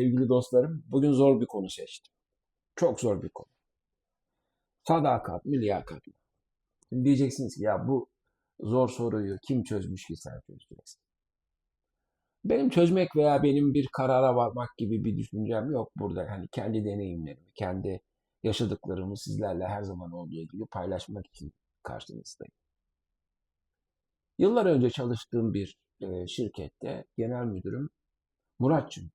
Sevgili dostlarım, bugün zor bir konu seçtim. Çok zor bir konu. Sadakat liyakat? Şimdi diyeceksiniz ki ya bu zor soruyu kim çözmüş ki sen çözeceksin? Benim çözmek veya benim bir karara varmak gibi bir düşüncem yok burada. Hani kendi deneyimlerimi, kendi yaşadıklarımı sizlerle her zaman olduğu gibi paylaşmak için karşınızdayım. Yıllar önce çalıştığım bir şirkette genel müdürüm Muratçım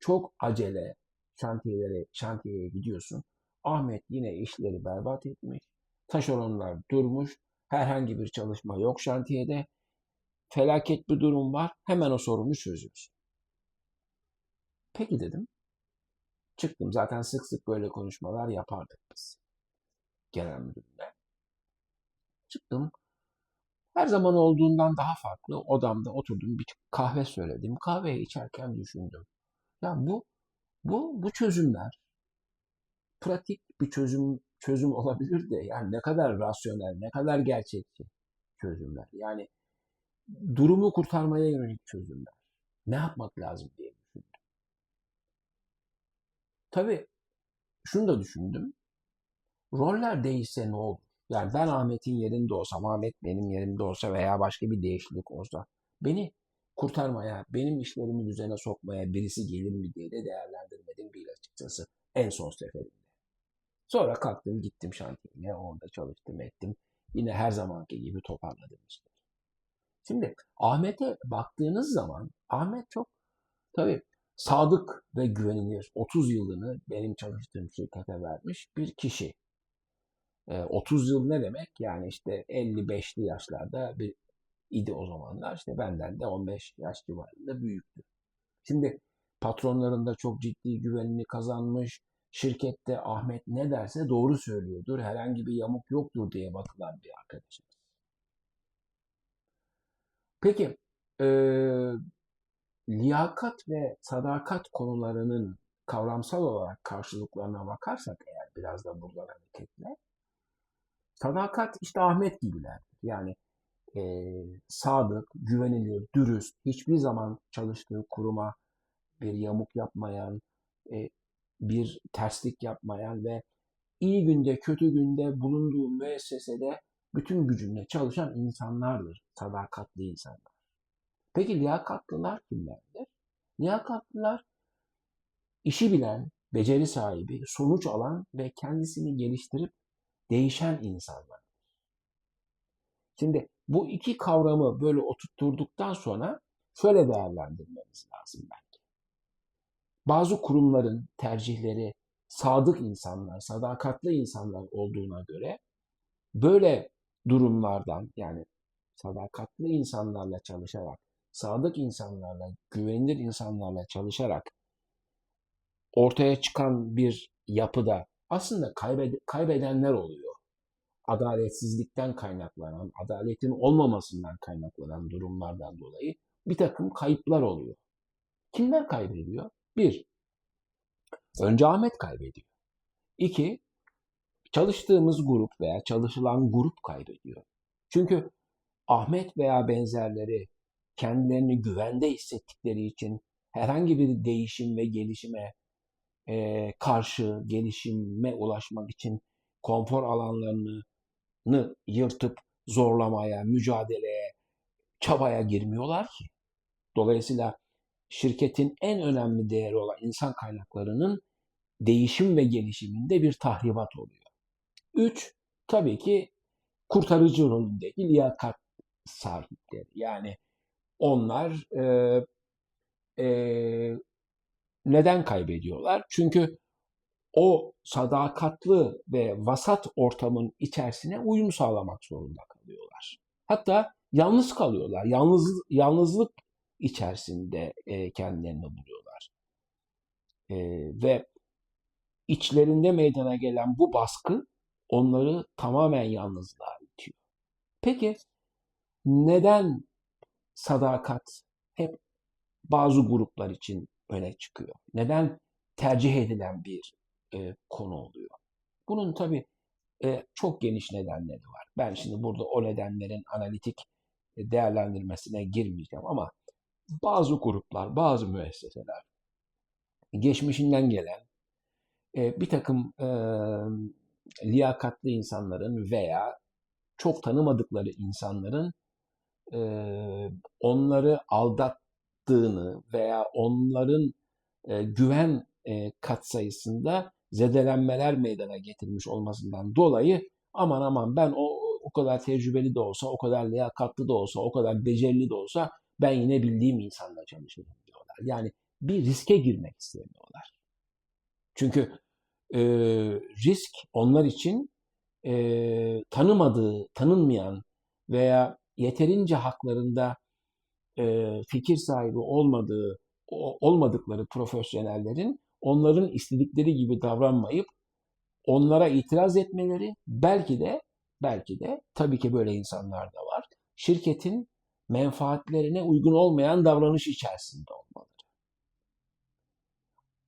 çok acele şantiyelere, şantiyeye gidiyorsun. Ahmet yine işleri berbat etmiş. Taşeronlar durmuş. Herhangi bir çalışma yok şantiyede. Felaket bir durum var. Hemen o sorunu çözüyorsun. Peki dedim. Çıktım. Zaten sık sık böyle konuşmalar yapardık biz. Genel müdürümle. Çıktım. Her zaman olduğundan daha farklı odamda oturdum. Bir kahve söyledim. Kahveyi içerken düşündüm. Ya bu bu bu çözümler pratik bir çözüm çözüm olabilir de yani ne kadar rasyonel, ne kadar gerçekçi çözümler. Yani durumu kurtarmaya yönelik çözümler. Ne yapmak lazım diye düşündüm. Tabii şunu da düşündüm. Roller değişse ne olur? Yani ben Ahmet'in yerinde olsam, Ahmet benim yerimde olsa veya başka bir değişiklik olsa beni kurtarmaya, benim işlerimi düzene sokmaya birisi gelir mi diye de değerlendirmedim bir açıkçası en son seferinde. Sonra kalktım gittim şantiyeye, orada çalıştım ettim. Yine her zamanki gibi toparladım işte. Şimdi Ahmet'e baktığınız zaman Ahmet çok tabii sadık ve güvenilir. 30 yılını benim çalıştığım şirkete vermiş bir kişi. 30 yıl ne demek? Yani işte 55'li yaşlarda bir idi o zamanlar. İşte benden de 15 yaş civarında büyüktü. Şimdi patronlarında çok ciddi güvenini kazanmış. Şirkette Ahmet ne derse doğru söylüyordur. Herhangi bir yamuk yoktur diye bakılan bir arkadaşımız. Peki e, liyakat ve sadakat konularının kavramsal olarak karşılıklarına bakarsak eğer biraz da buradan hareketle sadakat işte Ahmet gibiler. Yani e, sadık, güvenilir, dürüst, hiçbir zaman çalıştığı kuruma bir yamuk yapmayan, e, bir terslik yapmayan ve iyi günde, kötü günde bulunduğu müessesede bütün gücünle çalışan insanlardır. Sadakatli insanlar. Peki liyakatlılar kimlerdir? Liyakatlılar işi bilen, beceri sahibi, sonuç alan ve kendisini geliştirip değişen insanlar. Şimdi bu iki kavramı böyle oturtturduktan sonra şöyle değerlendirmemiz lazım bence. Bazı kurumların tercihleri sadık insanlar, sadakatli insanlar olduğuna göre böyle durumlardan yani sadakatli insanlarla çalışarak, sadık insanlarla, güvenilir insanlarla çalışarak ortaya çıkan bir yapıda aslında kaybedenler oluyor adaletsizlikten kaynaklanan, adaletin olmamasından kaynaklanan durumlardan dolayı bir takım kayıplar oluyor. Kimler kaybediyor? Bir, önce Ahmet kaybediyor. İki, çalıştığımız grup veya çalışılan grup kaybediyor. Çünkü Ahmet veya benzerleri kendilerini güvende hissettikleri için herhangi bir değişim ve gelişime e, karşı gelişime ulaşmak için konfor alanlarını yırtıp zorlamaya, mücadeleye, çabaya girmiyorlar ki. Dolayısıyla şirketin en önemli değeri olan insan kaynaklarının değişim ve gelişiminde bir tahribat oluyor. Üç, tabii ki kurtarıcı rolündeki liyakat sahipleri. Yani onlar e, e, neden kaybediyorlar? Çünkü o sadakatlı ve vasat ortamın içerisine uyum sağlamak zorunda kalıyorlar. Hatta yalnız kalıyorlar. Yalnız yalnızlık içerisinde e, kendilerini buluyorlar. E, ve içlerinde meydana gelen bu baskı onları tamamen yalnızlığa itiyor. Peki neden sadakat hep bazı gruplar için öne çıkıyor? Neden tercih edilen bir e, konu oluyor. Bunun tabii e, çok geniş nedenleri var. Ben şimdi burada o nedenlerin analitik e, değerlendirmesine girmeyeceğim ama bazı gruplar, bazı müesseseler geçmişinden gelen e, bir takım e, liyakatlı insanların veya çok tanımadıkları insanların e, onları aldattığını veya onların e, güven e, katsayısında zedelenmeler meydana getirmiş olmasından dolayı aman aman ben o o kadar tecrübeli de olsa, o kadar liyakatlı da olsa, o kadar becerili de olsa ben yine bildiğim insanla çalışırım diyorlar. Yani bir riske girmek istemiyorlar. Çünkü e, risk onlar için e, tanımadığı, tanınmayan veya yeterince haklarında e, fikir sahibi olmadığı olmadıkları profesyonellerin onların istedikleri gibi davranmayıp onlara itiraz etmeleri belki de belki de tabii ki böyle insanlar da var. Şirketin menfaatlerine uygun olmayan davranış içerisinde olmaları.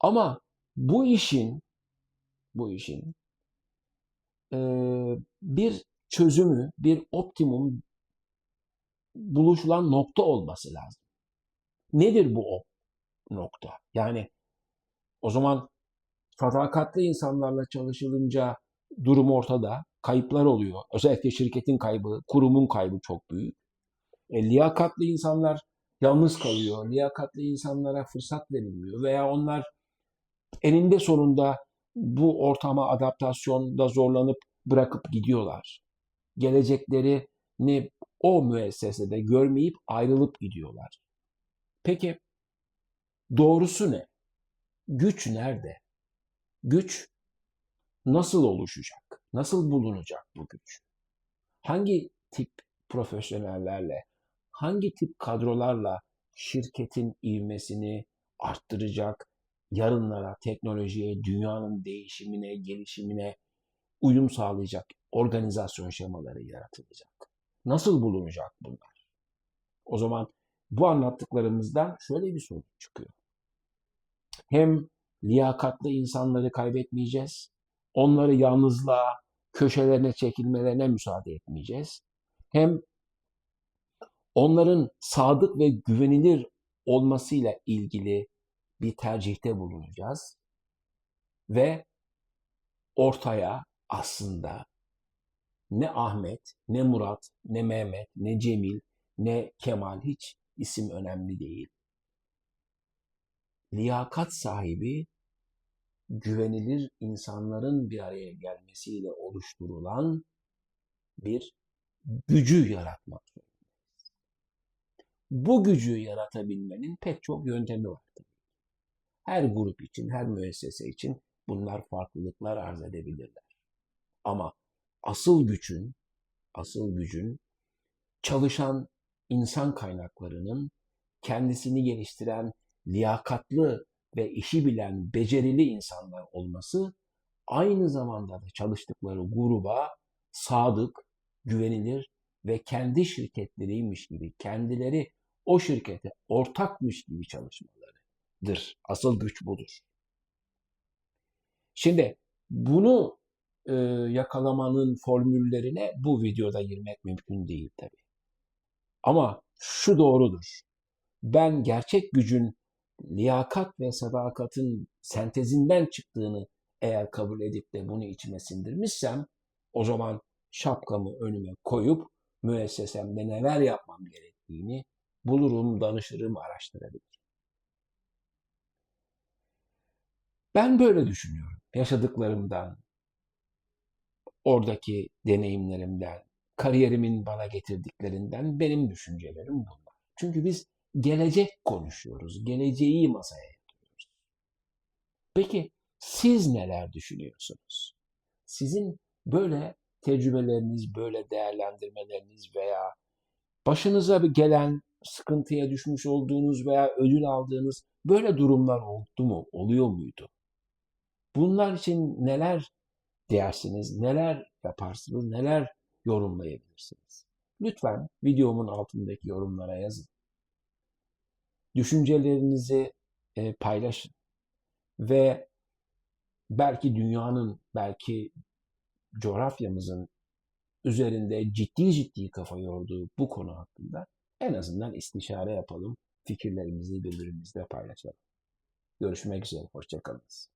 Ama bu işin bu işin bir çözümü, bir optimum buluşulan nokta olması lazım. Nedir bu nokta? Yani o zaman sadakatli insanlarla çalışılınca durum ortada. Kayıplar oluyor. Özellikle şirketin kaybı, kurumun kaybı çok büyük. E, liyakatli insanlar yalnız kalıyor. Liyakatli insanlara fırsat verilmiyor veya onlar eninde sonunda bu ortama adaptasyonda zorlanıp bırakıp gidiyorlar. Geleceklerini o müessesede görmeyip ayrılıp gidiyorlar. Peki doğrusu ne? Güç nerede? Güç nasıl oluşacak? Nasıl bulunacak bu güç? Hangi tip profesyonellerle, hangi tip kadrolarla şirketin ivmesini arttıracak, yarınlara, teknolojiye, dünyanın değişimine, gelişimine uyum sağlayacak organizasyon şemaları yaratılacak. Nasıl bulunacak bunlar? O zaman bu anlattıklarımızdan şöyle bir sonuç çıkıyor. Hem liyakatlı insanları kaybetmeyeceğiz, onları yalnızlığa, köşelerine çekilmelerine müsaade etmeyeceğiz. Hem onların sadık ve güvenilir olmasıyla ilgili bir tercihte bulunacağız. Ve ortaya aslında ne Ahmet, ne Murat, ne Mehmet, ne Cemil, ne Kemal hiç isim önemli değil. Liyakat sahibi güvenilir insanların bir araya gelmesiyle oluşturulan bir gücü yaratmak. Bu gücü yaratabilmenin pek çok yöntemi var. Her grup için, her müessese için bunlar farklılıklar arz edebilirler. Ama asıl gücün, asıl gücün çalışan insan kaynaklarının kendisini geliştiren liyakatlı ve işi bilen, becerili insanlar olması aynı zamanda da çalıştıkları gruba sadık, güvenilir ve kendi şirketleriymiş gibi, kendileri o şirkete ortakmış gibi çalışmalarıdır. Asıl güç budur. Şimdi bunu e, yakalamanın formüllerine bu videoda girmek mümkün değil tabi. Ama şu doğrudur. Ben gerçek gücün liyakat ve sadakatın sentezinden çıktığını eğer kabul edip de bunu içime sindirmişsem o zaman şapkamı önüme koyup müessesemde neler yapmam gerektiğini bulurum, danışırım, araştırabilirim. Ben böyle düşünüyorum. Yaşadıklarımdan, oradaki deneyimlerimden, kariyerimin bana getirdiklerinden benim düşüncelerim bunlar. Çünkü biz gelecek konuşuyoruz. Geleceği masaya yatırıyoruz. Peki siz neler düşünüyorsunuz? Sizin böyle tecrübeleriniz, böyle değerlendirmeleriniz veya başınıza gelen sıkıntıya düşmüş olduğunuz veya ödül aldığınız böyle durumlar oldu mu, oluyor muydu? Bunlar için neler dersiniz, neler yaparsınız, neler yorumlayabilirsiniz? Lütfen videomun altındaki yorumlara yazın. Düşüncelerinizi e, paylaşın. Ve belki dünyanın, belki coğrafyamızın üzerinde ciddi ciddi kafa yorduğu bu konu hakkında en azından istişare yapalım, fikirlerimizi birbirimizle paylaşalım. Görüşmek üzere. Hoşçakalınız.